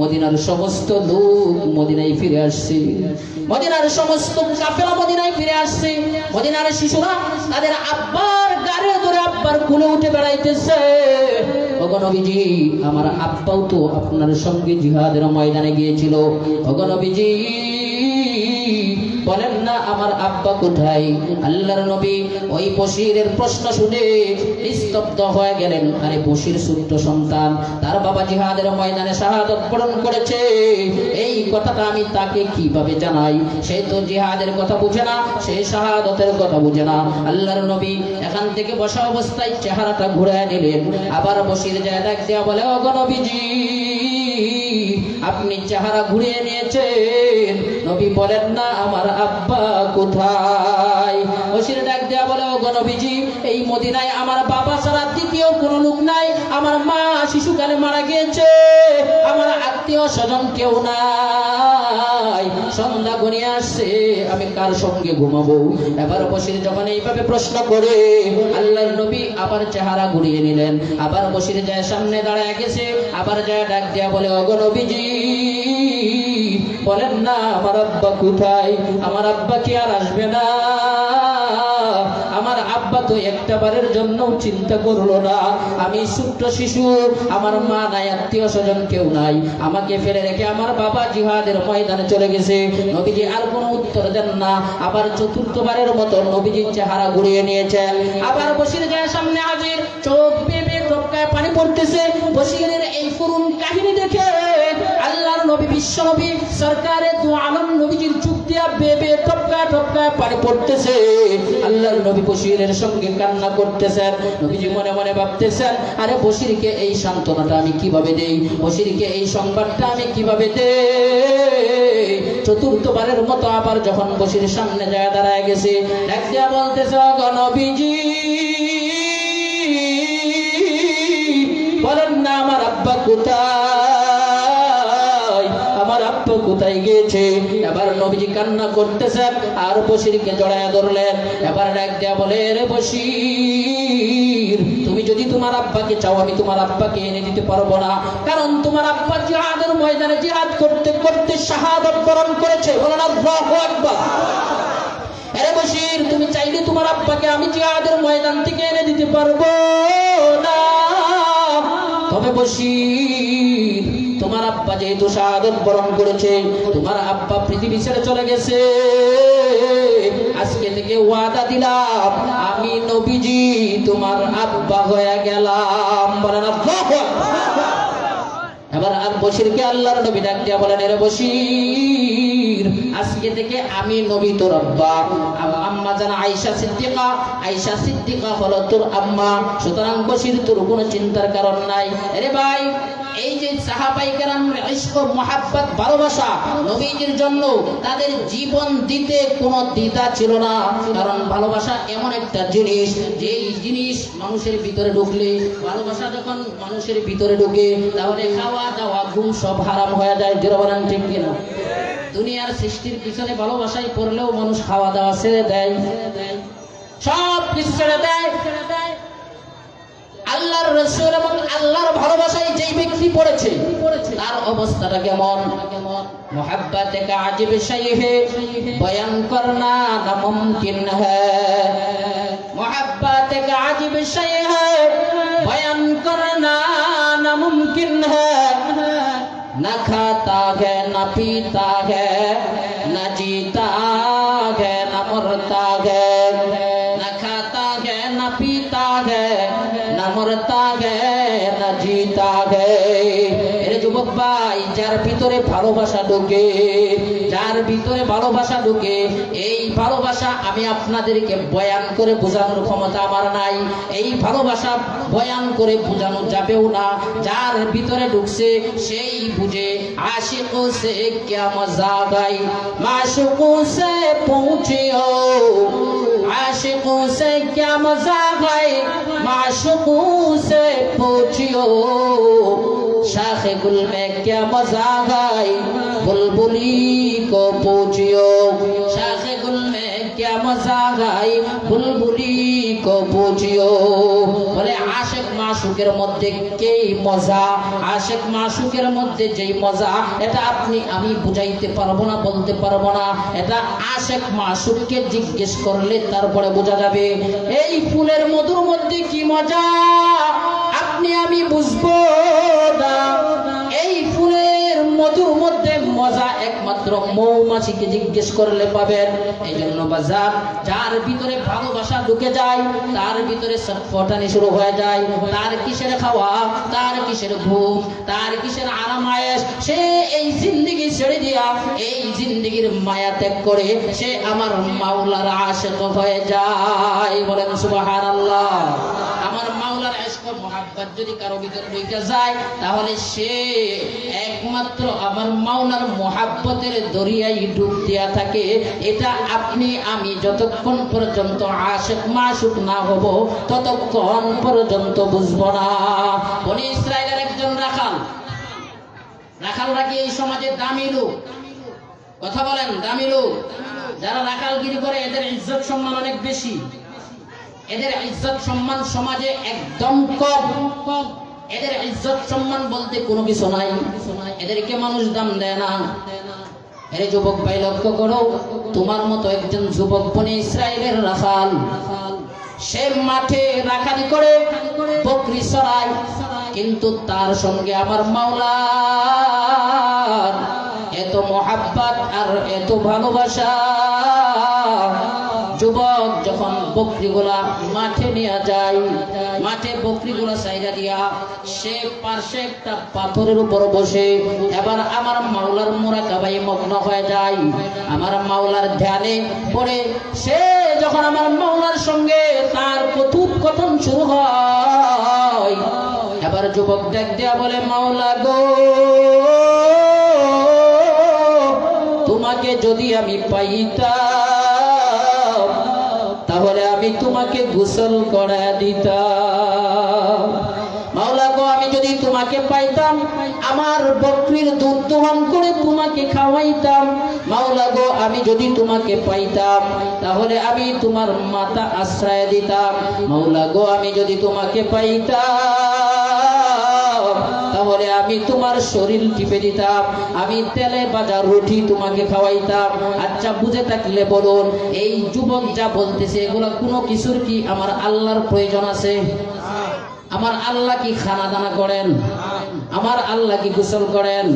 মদিনার সমস্ত লোক মদিনায় ফিরে আসছে। মদিনার সমস্ত কাফেরা মদিনায় ফিরে আসছে। মদিনার শিশুরা তাদের আব্বার গাড়ি ধরে আব্বার কুলে উঠে বেড়াইতেছে। আমার আব্বাও তো আপনার সঙ্গে জিহাদের ময়দানে গিয়েছিল। ভগনবীজি বলেন না, আমার আব্বা কোথায়? আল্লাহর নবী ওই বশিরের প্রশ্ন শুনে নিস্তব্ধ হয়ে গেলেন। আরে বশির ছোট্ট সন্তান, তার বাবা জিহাদের ময়দানে শাহাদত বরণ করেছে। এই কথাটা আমি তাকে কীভাবে জানাই? সে তো জিহাদের কথা বুঝে না, সে শাহাদতের কথা বুঝে না। আল্লাহর নবী এখান থেকে বসা অবস্থায় চেহারাটা ঘুরে নিলেন। আবার বসির যায় দেখ দেওয়া বলে অগনবীজি আপনি চেহারা ঘুরিয়ে নিয়েছেন। নবী বলেন, না, আমার আব্বা কোথায়? বসির ডাক দেয়া বলে ও নবীজি, এই মদিনায় আমার বাবা ছাড়া দ্বিতীয় কোনো লোক নাই। আমার মা শিশুকালে মারা গিয়েছে। আমার আত্মীয় স্বজন কেউ নাই। সন্ধ্যা গনিয়ে আসছে, আমি কার সঙ্গে ঘুমাবো? এবার বসির যখন এইভাবে প্রশ্ন করে আল্লাহর নবী আবার চেহারা ঘুরিয়ে নিলেন। আবার বসির যায় সামনে দাঁড়ায় গেছে। আবার যায় ডাক দেয়া বলে অগনবীজি বলেন না, আমার আব্বা কোথায়? আমার আব্বা কি আর আসবে না? আমার আব্বা তো একটা বারের জন্য চিন্তা করল না। আমি ছোট্ট শিশু, আমার মা নাই, আত্মীয় স্বজন কেউ নাই। আমাকে ফেলে রেখে আমার বাবা জিহাদের ময়দানে চলে গেছে। নবীজি আর কোনো উত্তর দেন না। আবার চতুর্থবারের মতো নবীজির চেহারা ঘুরিয়ে নিয়েছেন। আবার বসির যায় সামনে হাজির, চোখ বেবে টপকায় পানি পড়তেছে। বসিরের এই করুণ কাহিনী দেখে নবী, বিশ্ব নবী সরকারে দু আলম নবীজির চুপ দিয়া বেবে টপকা টপকা পানি পড়তেছে। আল্লাহর নবী বসিরের সঙ্গে কান্না করতেছেন। নবীজি মনে মনে ভাবতেছেন, আরে বসিরকে এই সান্ত্বনাটা আমি কীভাবে দেই? বসিরকে এই সংবাদটা আমি কীভাবে দেই? চতুর্থবারের মতো আবার যখন বসির সামনে যায় দাঁড়ায় গেছে এক দিয়া বলতেছে গণবিজি বলেন না আমার আব্বা কোথায়? কোথায় গিয়েছে? এবার নবীজি কান্না করতেছেন আর বসিরকে জড়ায় ধরলেন এবার ডাক দেয়া বলে, রে বসির তুমি যদি তোমার আব্বাকে চাও, আমি তোমার আব্বাকে এনে দিতে পারব না। কারণ তোমার আব্বা জিহাদের ময়দানে জিহাদ করতে করতে শাহাদত বরণ করেছে। বলেন আল্লাহু আকবার। আরে বসির তুমি চাইলে তোমার আব্বাকে আমি জিহাদের ময়দান থেকে এনে দিতে পারব না। তবে বসির তোমার আব্বা যেহেতু শাহাদত বরণ করেছে, তোমার আব্বা পৃথিবী ছেড়ে চলে গেছে। আজকে থেকে ওয়াদা দিলাম, আমি নবীজি তোমার আব্বা হয়ে গেলাম। বলেন। এবার আর বসিরকে আল্লাহর নবী ডাক দিয়া বলেন, এরে বসির আজকে থেকে আমি নবী তোর আব্বা। আম্মা জানা আয়েশা সিদ্দিকা আয়েশা সিদ্দিকা হলো তোর আম্মা। সুতরাং বসির তোর কোনো চিন্তার কারণ নাই। আরে ভাই এই যে সাহাবাই কেরাম ইশক, মহাব্বত, ভালোবাসা নবীজির জন্য তাদের জীবন দিতে কোনো দ্বিধা ছিল না। কারণ ভালোবাসা এমন একটা জিনিস যে জিনিস মানুষের ভিতরে ঢুকলে, ভালোবাসা যখন মানুষের ভিতরে ঢুকে, তাহলে খাওয়া দাওয়া, ঘুম সব হারাম হয়ে যায়। জোরবানান ঠিক কিনা? দুনিয়ার সৃষ্টির পিছনে ভালোবাসাই পড়লেও মানুষ খাওয়া দাওয়া ছেড়ে দেয়। সব কিছু ছেড়ে দেয়। আল্লাহর রসুল এবং আল্লাহর ভালোবাসায় যেই কি পড়েছে? তার অবস্থাটা কেমন? মোহাব্বত কা আজিব শাইহে বয়ান না মুমকিন হ্যায় মোহাব্বত কা আজিব শাইহে বয়ান না মুমকিন হ্যায় না খাতা হে না পিতা হে না জিতা হে না মরতা হে। যার ভিতরে ভালোবাসা ঢোকে, যার ভিতরে ভালোবাসা ঢোকে, এই ভালোবাসা আমি আপনাদেরকে বয়ান করে বোঝানোর ক্ষমতা আমার নাই। এই ভালোবাসা বয়ান করে বোঝানো যাবেও না। যার ভিতরে ঢুকছে, সেই বুঝে, আশিক সে ক্যা মজা গাই মাশুক সে পৌঁছেও, আশিক সে ক্যা মজা গাই মাশুক সে পৌঁছিও। শাখে গুলমে কেমন জাগাই, বুলবুলি কো পুজিও শাখে গুলমে কেমন জাগাই, বুলবুলি কো পুজিও বলে, আশেক মাসুকের মধ্যে কেই মজা? আশেক মাসুকের মধ্যে যেই মজা, এটা আপনি, আমি বুঝাইতে পারব না, বলতে পারব না। এটা আশেক মাসুককে জিজ্ঞেস করলে তারপরে বোঝা যাবে, এই ফুলের মধুর মধ্যে কি মজা? আপনি, আমি বুঝব না। এই ফুলের মধুর মধ্যে মজা একমাত্র মৌমাছিকে জিজ্ঞেস করলে পাবেন। এই জন্য বাজার, যার ভিতরে ভালোবাসা ঢুকে যায়, তার ভিতরে ফটানি শুরু হয়ে যায়। তার কিসের খাওয়া, তার কিসের ঘুম, তার কিসের আরামায়েশ সে এই জিন্দিগি ছেড়ে দিয়া, এই জিন্দিগির মায়া ত্যাগ করে সে আমার মাওলার আশেক হয়ে যায়। বলেন আল্লাহ আমার এসক মহাব্বত যদি কারও ভিতরে ঢুকে যায়, তাহলে সে একমাত্র আমার মাওলার মহাব্বতের দরিয়ায় ডুব দেয়া থাকে। এটা আপনি, আমি যতক্ষণ পর্যন্ত আশেক মাসুক না হব, ততক্ষণ পর্যন্ত বুঝব না। বনি ইসরায়েলের একজন রাখাল। রাখালরা কি এই সমাজে দামি লোক? কথা বলেন, দামি লোক। যারা রাখালগিরি করে, এদের ইজ্জত সম্মান অনেক বেশি। এদের ইজ্জত সম্মান সমাজে একদম কম। এদের ইজ্জত সম্মান বলতে কোনো কিছু নাই। এদেরকে মানুষ দাম দেয় না। আরে যুবক ভাই, লক্ষ্য করো, তোমার মতো একজন যুবক বনে ইসরায়েলের রাখাল। সে মাঠে রাখালি করে বকরি সরায় কিন্তু তার সঙ্গে আমার মাওলা এত মহাব্বত আর এত ভালোবাসা। বকরিগুলা মাঠে নিয়ে যায়। মাঠে বকরিগুলা সাইডা দিয়া সে পার্শ্বে একটা পাথরের উপর বসে। এবার আমার মাওলার মোরাকাবাই মগ্ন হয়ে যায়। আমার মাওলার ধ্যানে পড়ে সে যখন আমার মাওলার সঙ্গে তার কথোপকথন শুরু হয়, এবার যুবক দেখ দেয়া বলে, মাওলা গো, তোমাকে যদি আমি আমি তোমাকে গোসল করা দিতাম। মাওলা গো, আমি যদি তোমাকে পাইতাম, আমার বকরির দুধ দোহন করে তোমাকে খাওয়াইতাম। মাওলা গো, আমি যদি তোমাকে পাইতাম, তাহলে আমি তোমার মাতা আশ্রয় দিতাম। মাওলা গো, আমি যদি তোমাকে পাইতাম তাহলে আমি তোমার শরীর টিপে দিতাম, আমি তেলে বাজা রুটি তোমাকে খাওয়াইতাম। আচ্ছা বুঝে থাকলে বলুন, এই যুবক যা বলতেছে, এগুলো কোনো কিছুর কি আমার আল্লাহর প্রয়োজন আছে? আমার আল্লাহ কি খানা দানা করেন? আমার আল্লাহ কি গোসল করেন?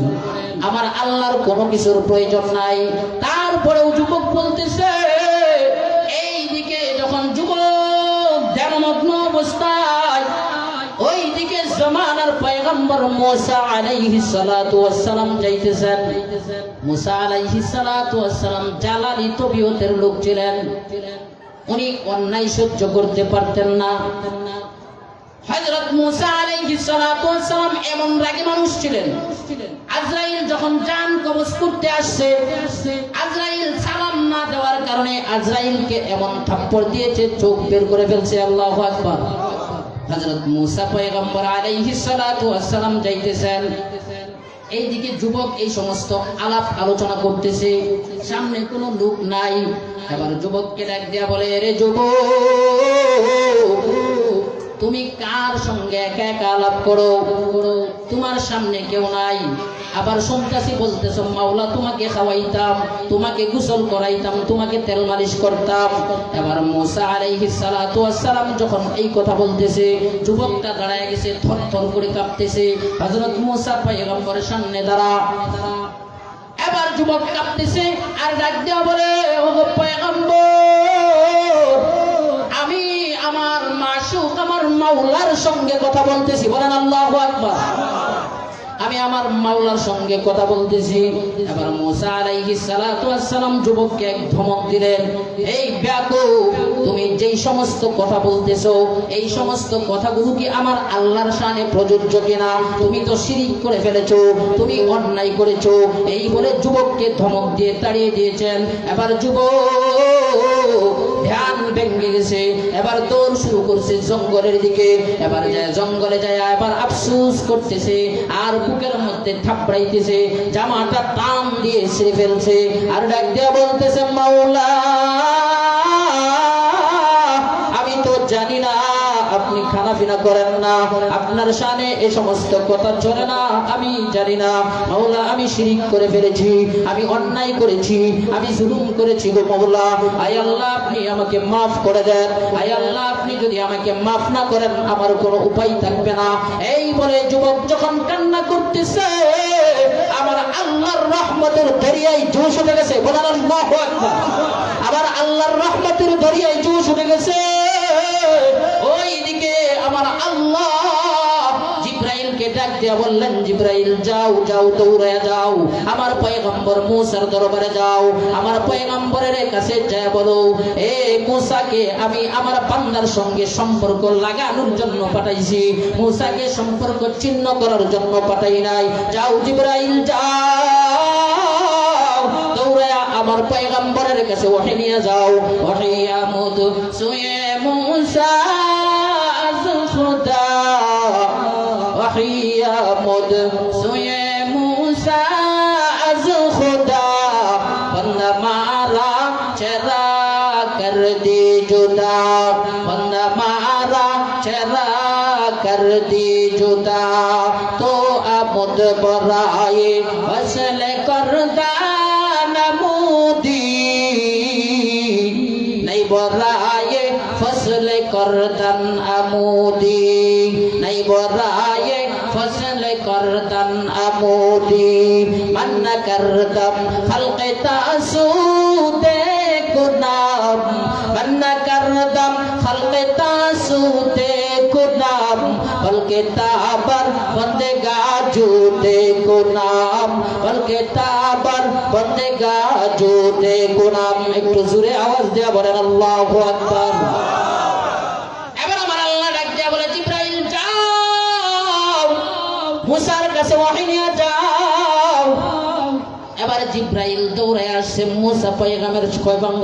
আমার আল্লাহর কোনো কিছুর প্রয়োজন নাই। তারপরেও যুবক বলতেছে পয়গম্বর মোসা আলাইহিস সালাতু ওয়াস সালাম যাইতেছেন। মুসা আলাইহিস সালাতু ওয়াস সালাম জালালি তবিয়তের লোক ছিলেন। উনি অন্যায় সহ্য করতে পারতেন না। হযরত মুসা আলাইহিস সালাতু ওয়াস সালাম এমন রাগী মানুষ ছিলেন। আজরাইল যখন জান কবজ করতে আসছে, আজরাইল সালাম না দেওয়ার কারণে আজরাইলকে এমন থাপ্পড় দিয়েছে, চোখ বের করে ফেলছে। আল্লাহু আকবার। হযরত মুসা পয়গম্বর আলাইহি সালাতু ওয়াস সালাম যাইতেছেন। এইদিকে যুবক এই সমস্ত আলাপ আলোচনা করতেছে। সামনে কোনো লোক নাই। এবার যুবককে ডাক দিয়া বলে রে যুবক তুমি কার সঙ্গে একা একা আলাপ করো? তোমার সামনে কেউ নাই। আবার সন্ত্রাসী বলতেছ, মাওলা, তোমাকে খাওয়াইতাম, তোমাকে গোসল করাইতাম, তোমাকে তেল মালিশ করতাম। এবার মোসা আলাইহিস সালাতু ওয়াস সালাম যখন এই কথা বলতেছে, যুবকটা দাঁড়ায় গেছে, থর থর করে কাঁপতেছে। হজরত মুসা পয়গম্বরের সামনে দাঁড়া। এবার যুবক কাঁপতেছে আর ডাক দেওয়া বলে মাওলার সঙ্গে কথা বলতেছি। বলেন, আল্লাহু আকবার। আমি আমার মাওলার সঙ্গে কথা বলতেছি। এবার মুসা আলাইহিস সালাতু ওয়াস সালাম যুবককে এক ধমক দিলেন, এই ব্যাকুব, তুমি যেই সমস্ত কথা বলতেছো, এই সমস্ত কথাগুলো কি আমার আল্লাহর শানে প্রযোজ্য কিনা? তুমি তো শিরিক করে ফেলেছো, তুমি অন্যায় করেছ। এই বলে যুবককে ধমক দিয়ে তাড়িয়ে দিয়েছেন। এবার যুবক ভেঙে গেছে এবার দৌড় শুরু করছে জঙ্গলের দিকে। এবার জঙ্গলে যায়, এবার আফসুস করতেছে, আর বুকের মধ্যে থাপড়াইতেছে, জামাটা টান দিয়ে ছিঁড়ে ফেলছে, আর ডাক দিয়া বলতেছে, মাওলা করেন না। আপনার শানে এই সমস্ত কথা চলে না। আমি জানি না। মাওলা, আমি শিরিক করে ফেলেছি। আমি অন্যায় করেছি। আমি জুলুম করেছি গো মাওলা। আয় আল্লাহ, আপনি আমাকে মাফ করে দেন। আয় আল্লাহ, আপনি যদি আমাকে মাফ না করেন, আমার কোনো উপায় থাকবে না। এই বলে যুবক যখন কান্না করতেছে, আমার আল্লাহর রহমতের দরিয়ায় জোশ উঠে গেছে। বলেন আল্লাহু আবার আল্লাহর রহমতের দরিয়ায় জোশ উঠে গেছে। ওই দিকে আমার আল্লাহ দৌড়ে সম্পর্ক লাগানোর জন্য পাঠাইছি। মুসাকে সম্পর্ক ছিন্ন করার জন্য পাঠাই নাই। যাও, জিব্রাইল, যাও। দৌড়ায়া আমার পয়গম্বরের কাছে ওহে নিয়ে যাও। ওহে আমুদ সুয়ে মুসা আজ খুদা ওহে আমুদ সুয়ে মুসা আজ খুদা বন্দা মারা চেরা কর দি জুদা বন্দা মারা চেরা কর দি জুদা তো আমুদ বরায়ে ফসল করদা নমুদি फसल करदन अमोदी नहीं बोराए फसल करदन अमोदी मन करदम खलक तासूते गुनाम मन करदम खलक तासूते गुनाम बल्कि ताबर बंदेगा जूते गुनाम বলকে তাবার বন্দেগা জোতে গোনাম একটু জোরে আওয়াজ দেওয়া বলেন আল্লাহু আকবার মুসার কাছে ওয়াহি নিয়ে যাও। এবার জিব্রাইল দৌড়ে আসছে মুসা পয়গামের পয়গম্বর